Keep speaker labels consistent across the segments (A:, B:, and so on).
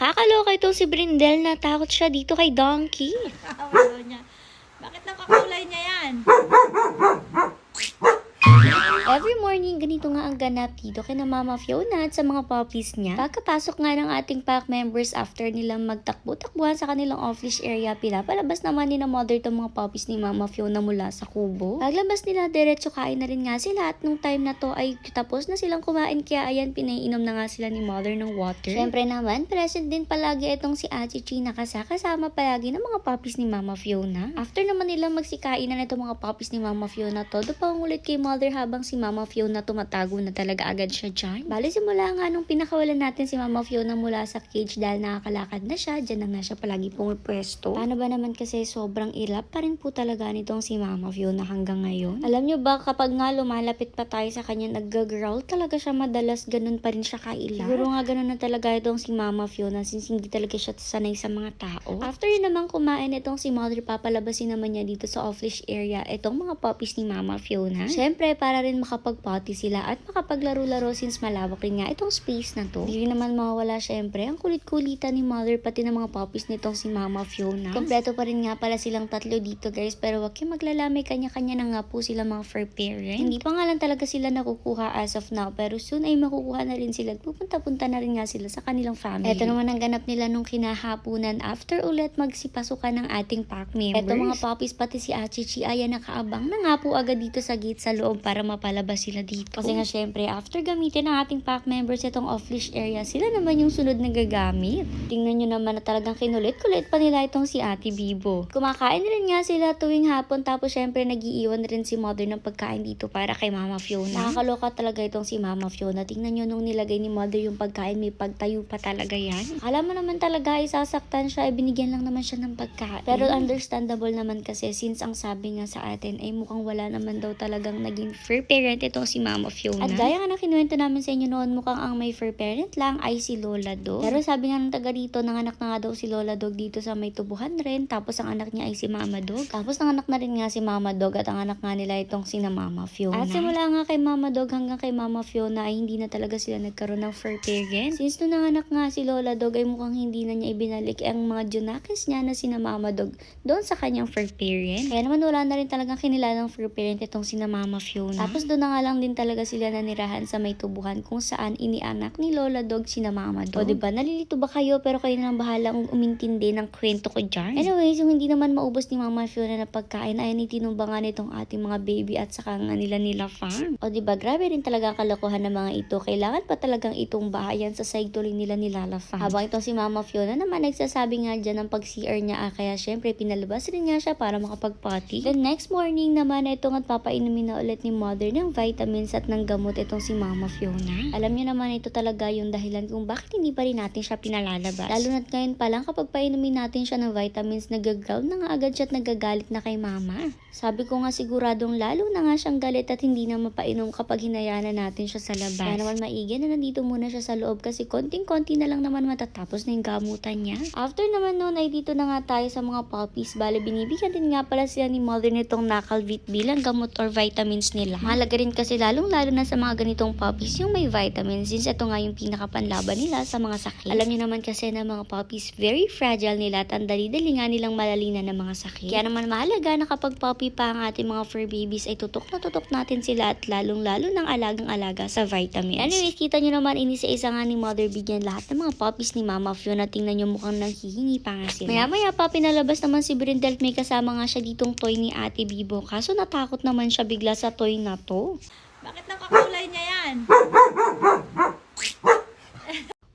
A: Kakaloka itong si Brindel na takot siya dito kay Donkey.
B: Awa niya. Bakit nakakulay niya yan?
A: Every morning, ganito nga ang ganap dito kay na Mama Fiona at sa mga puppies niya. Pagkapasok nga ng ating pack members after nilang magtakbo-takbuhan sa kanilang office area, pinapalabas naman ni na mother itong mga puppies ni Mama Fiona mula sa kubo. Paglabas nila, diretso kain na rin nga sila at nung time na to ay tapos na silang kumain kaya ayan, pinaiinom na nga sila ni mother ng water. Siyempre naman, present din palagi itong si Ate Chi na kasakasama palagi ng mga puppies ni Mama Fiona. After naman nila magsikainan itong mga puppies ni Mama Fiona, todo pa ulit kay mother habang si Mama Fiona tumatago na talaga agad siya dyan. Bali simula nga nung pinakawalan natin si Mama Fiona mula sa cage dahil nakakalakad na siya, dyan na nga siya palagi pumipwesto. Paano ba naman kasi sobrang ilap pa rin po talaga nitong si Mama Fiona hanggang ngayon? Alam nyo ba kapag nga lumalapit pa tayo sa kanya nag-growl talaga siya madalas ganun pa rin siya kailap. Siguro nga ganun na talaga itong si Mama Fiona since hindi talaga siya sanay sa mga tao. After naman kumain itong si Mother papalabasin naman niya dito sa off-leash area itong mga puppies ni Mama Fiona. Syempre para rin makapag-potty sila at makapaglaro-laro since malawak rin nga itong space na to. Hindi naman mawawala syempre ang kulit-kulitan ni Mother pati ng mga puppies nitong si Mama Fiona. Kompleto pa rin nga pala silang tatlo dito guys pero wag kayong maglalami kanya-kanya na nga po sila mga fur parent. Hindi pa nga lang talaga sila nakukuha as of now pero soon ay makukuha na rin sila at pupunta-punta na rin nga sila sa kanilang family. Ito naman ang ganap nila nung kinahapunan after ulit magsipasukan ng ating pack members. Ito mga puppies pati si Achichi ay nakaabang na nga po agad dito sa gate sa loob para mapalabas sila dito. Kasi nga syempre after gamitin ng ating pack members itong off-leash area sila naman yung sunod na gagamit. Tingnan nyo naman na talagang kinulit-kulit pa nila itong si Ate Bibo. Kumakain rin nga sila tuwing hapon tapos syempre nagiiwan rin si mother ng pagkain dito para kay Mama Fiona. Nakakaloka talaga itong si Mama Fiona. Tingnan nyo nung nilagay ni mother yung pagkain may pagtayo pa talaga yan. Alam mo naman talaga isasaktan siya, ay binigyan lang naman siya ng pagkain. Pero understandable naman kasi since ang sabi nga sa atin ay mukhang wala naman daw talagang naging fair parent itong si Mama Fiona. At gaya nga ng kinuwento namin sa inyo noon, mukhang ang may fair parent lang ay si Lola Dog. Pero sabi nga ng taga dito, nanganak na nga daw si Lola Dog dito sa may tubuhan rin. Tapos ang anak niya ay si Mama Dog. Tapos nanganak na rin nga si Mama Dog at ang anak nga nila itong si na Mama Fiona. At simula nga kay Mama Dog hanggang kay Mama Fiona ay hindi na talaga sila nagkaroon ng fair parent. Since nung nanganak nga si Lola Dog ay mukhang hindi na niya ibinalik ang mga junakis niya na si na Mama Dog doon sa kanyang fair parent. Kaya naman wala na rin talagang kinilalang fair parent itong si na Mama Fiona. Tapos doon na nga lang din talaga sila nanirahan sa may tubuhan kung saan inianak ni Lola Dog si na Mama Dog. O diba, nalilito ba kayo pero kayo na lang bahalang umintindi ng kwento ko dyan. Anyways, yung hindi naman maubos ni Mama Fiona na pagkain ay nitinumbangan nitong ating mga baby at saka nga nila nila farm. O diba, grabe rin talaga ang kalokohan ng mga ito. Kailangan pa talagang itong bahayan sa side tuloy nila nila farm. Habang itong si Mama Fiona naman nagsasabi nga dyan ng pag-CR niya ah, kaya syempre pinalabas rin nga siya para makapag-potty. The next morning naman itong at papainumin na ulit ni mother ng vitamins at ng gamot itong si Mama Fiona. Alam niyo naman ito talaga yung dahilan kung bakit hindi pa rin natin siya pinalalabas. Lalo na't ngayon pa lang kapag painumin natin siya ng vitamins, nagaground na nga agad siya at nagagalit na kay mama. Sabi ko nga siguradong lalo na nga siyang galit at hindi na mapainom kapag hinayaan na natin siya sa labas. Kaya naman maigi na nandito muna siya sa loob kasi konting-konti na lang naman matatapos na yung gamutan niya. After naman noon ay dito na nga tayo sa mga puppies. Bale, binibigyan din nga pala sila ni mother nitong Nakalvit bilang gamot or vitamins nila. Mahalaga rin kasi lalong-lalo na sa mga ganitong puppies yung may vitamins since ito nga yung pinakapanlaban nila sa mga sakit. Alam niyo naman kasi na mga puppies very fragile nila at ang dali-dali nga nilang malalinan ng mga sakit. Kaya naman mahalaga na kapag puppy pa ang ating mga fur babies ay tutok na tutok natin sila at lalong-lalo ng alagang-alaga sa vitamins. Anyways, kita niyo naman inisa-isa nga ni mother bigyan lahat ng mga puppies ni Mama Fiona. Tingnan niyo mukhang nanghihingi pa nga sila. Maya-maya pa pinalabas naman si Brindel may kasama nga siya ditong toy ni Ate Bibo. Kaso natakot naman siya bigla sa toy na to.
B: Bakit nakakulay niya yan?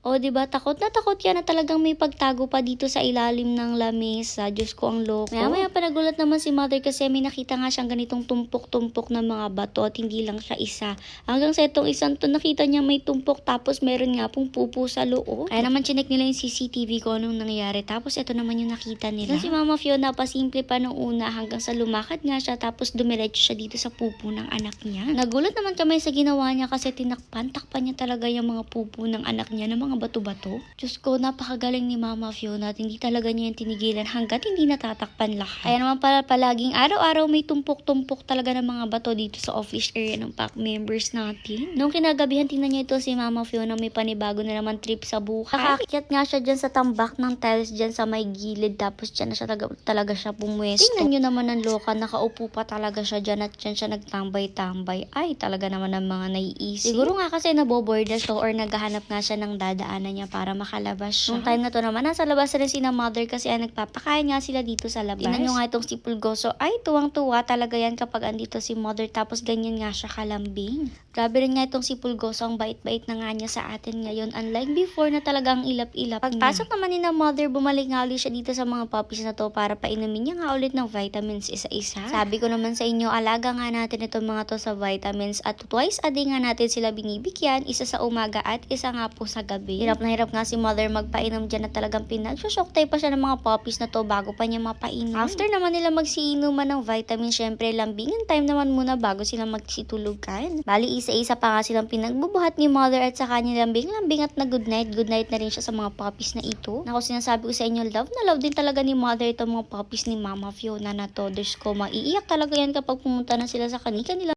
A: O, di ba takot na takot yan na talagang may pagtago pa dito sa ilalim ng lamesa. Diyos ko, ang loko. Maya maya pa nagulat naman si mother kasi may nakita nga siyang ganitong tumpok-tumpok na mga bato at hindi lang siya isa. Hanggang sa itong isang to nakita niya may tumpok tapos meron nga pong pupo sa loob. Kaya naman chinek nila yung CCTV ko anong nangyari. Tapos ito naman yung nakita nila. Ito si Mama Fiona pa simple pa nung una hanggang sa lumakad nga siya tapos dumiretso siya dito sa pupo ng anak niya. Nagulat naman kami sa ginawa niya kasi tinakpan, takpan niya talaga yung mga pupo ng anak niya ng mga mga bato-bato. Diyos ko, napakagaling ni Mama Fiona at hindi talaga niya yung tinigilan hanggat hindi natatakpan lahat. Kaya naman pala palaging araw-araw may tumpok-tumpok talaga ng mga bato dito sa office area ng pack members natin. Nung kinagabihan, tingnan niyo ito si Mama Fiona may panibago na naman trip sa buhay. Nakakakit nga siya dyan sa tambak ng tiles dyan sa may gilid tapos dyan na siya talaga, talaga siya pumwesto. Tingnan niyo naman ang loka, nakaupo pa talaga siya dyan at dyan siya nagtambay-tambay. Ay, talaga naman ang mga naiisip. Siguro nga kasi naboboard na siya or naghahanap nga siya ng dadaanan niya para makalabas siya. Nung time na to naman, nasa labas rin si na mother kasi ay nagpapakain nga sila dito sa labas. Tingnan nyo nga itong si Pulgoso. Ay, tuwang-tuwa talaga yan kapag andito si mother tapos ganyan nga siya kalambing. Grabe rin nga itong si Pulgoso, ang bait-bait na nga niya sa atin ngayon. Unlike before na talagang ilap-ilap Pagpasok naman ni na mother, bumalik nga ulit siya dito sa mga puppies na to para painumin niya nga ulit ng vitamins isa-isa. Sabi ko naman sa inyo, alaga nga natin itong mga to sa vitamins at twice a day nga natin sila binibigyan, isa sa umaga at isa nga po sa gabi. Hirap na hirap nga si mother magpainom dyan na talagang pinagsushock pa siya ng mga puppies na to bago pa niya mapainom. After naman nila magsiinuman ng vitamin, syempre lambingan time naman muna bago sila magsitulugan. Bali, isa-isa pa nga silang pinagbubuhat ni mother at sa kanya lambing-lambing at na good night. Good night na rin siya sa mga puppies na ito. Naku, sinasabi ko sa inyo, love na love din talaga ni mother itong mga puppies ni Mama Fiona na to. Diyos ko, maiiyak talaga yan kapag pumunta na sila sa kanika nila